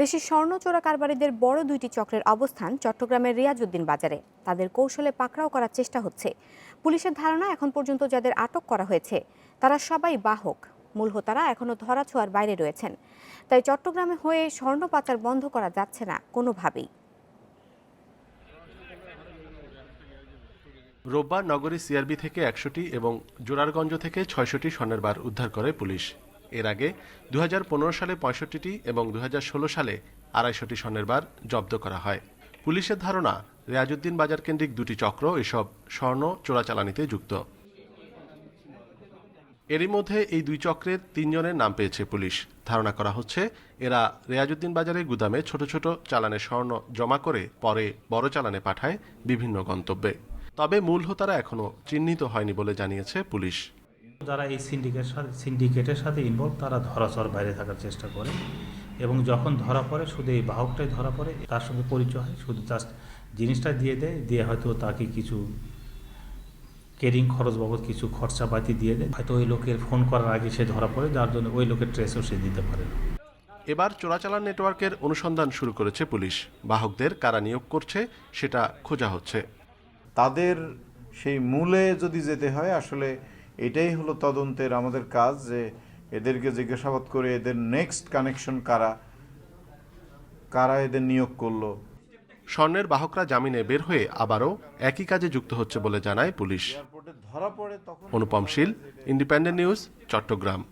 দেশের স্বর্ণ চোরা কারবারিদের বড় দুইটি চক্রের অবস্থান চট্টগ্রামের রিয়াজউদ্দিন বাজারে। তাদের কৌশলে পাকড়াও করার চেষ্টা হচ্ছে। পুলিশের ধারণা এখন পর্যন্ত যাদের আটক করা হয়েছে, তারা সবাই বাহক। মূল হোতারা এখনও ধরাছোঁয়ার বাইরে রয়েছেন। তাই চট্টগ্রামে হয়ে স্বর্ণ পাচার বন্ধ করা যাচ্ছে না কোনোভাবেই। রোববার নগরী সিআরবি থেকে একশোটি এবং জোরারগঞ্জ থেকে ছয়শটি স্বর্ণের বার উদ্ধার করে পুলিশ। এর আগে দু হাজার পনেরো সালে পঁয়ষট্টিটি এবং দু হাজার ষোলো সালে আড়াইশোটি স্বর্ণের বার জব্দ করা হয়। পুলিশের ধারণা, রেয়াজুদ্দিন বাজার কেন্দ্রিক দুটি চক্র এসব স্বর্ণ চোরাচালানিতে যুক্ত। এরই মধ্যে এই দুই চক্রের তিনজনের নাম পেয়েছে পুলিশ। ধারণা করা হচ্ছে, এরা রেয়াজুদ্দিন বাজারের গুদামে ছোট ছোট চালানে স্বর্ণ জমা করে পরে বড় চালানে পাঠায় বিভিন্ন গন্তব্যে। তবে মূল হোতারা এখনও চিহ্নিত হয়নি বলে জানিয়েছে পুলিশ। যারা এই সিন্ডিকেট সাথে সিন্ডিকেটের সাথে ইনভলভ তারা ধরাচর বাইরে থাকার চেষ্টা করে এবং যখন ধরা পড়ে শুধু এই বাহকটাই ধরা পড়ে তার সঙ্গে পরিচয় হয় শুধু জাস্ট জিনিসটা দিয়ে দেয় দিয়ে হয়তো তাকে কিছু কেরিং খরচ বাবদ কিছু খরচা বাতি দিয়ে দেয়। হয়তো ওই লোকের ফোন করার আগে সে ধরা পড়ে যার জন্য ওই লোকের ট্রেসও সে দিতে পারে না। এবার চোরাচালান নেটওয়ার্কের অনুসন্ধান শুরু করেছে পুলিশ। বাহকদের কারা নিয়োগ করছে সেটা খোঁজা হচ্ছে। তাদের সেই মূলে যদি যেতে হয় আসলে এটাই হলো তদন্তের আমাদের কাজ যে এদেরকে জিজ্ঞাসাবাদ করে এদের নেক্সট কানেকশন কারা কারা এদের নিয়োগ করল। স্বর্ণের বাহকরা জামিনে বের হয়ে আবারও একই কাজে যুক্ত হচ্ছে বলে জানায় police. Anupam Sheel independent news Chattogram.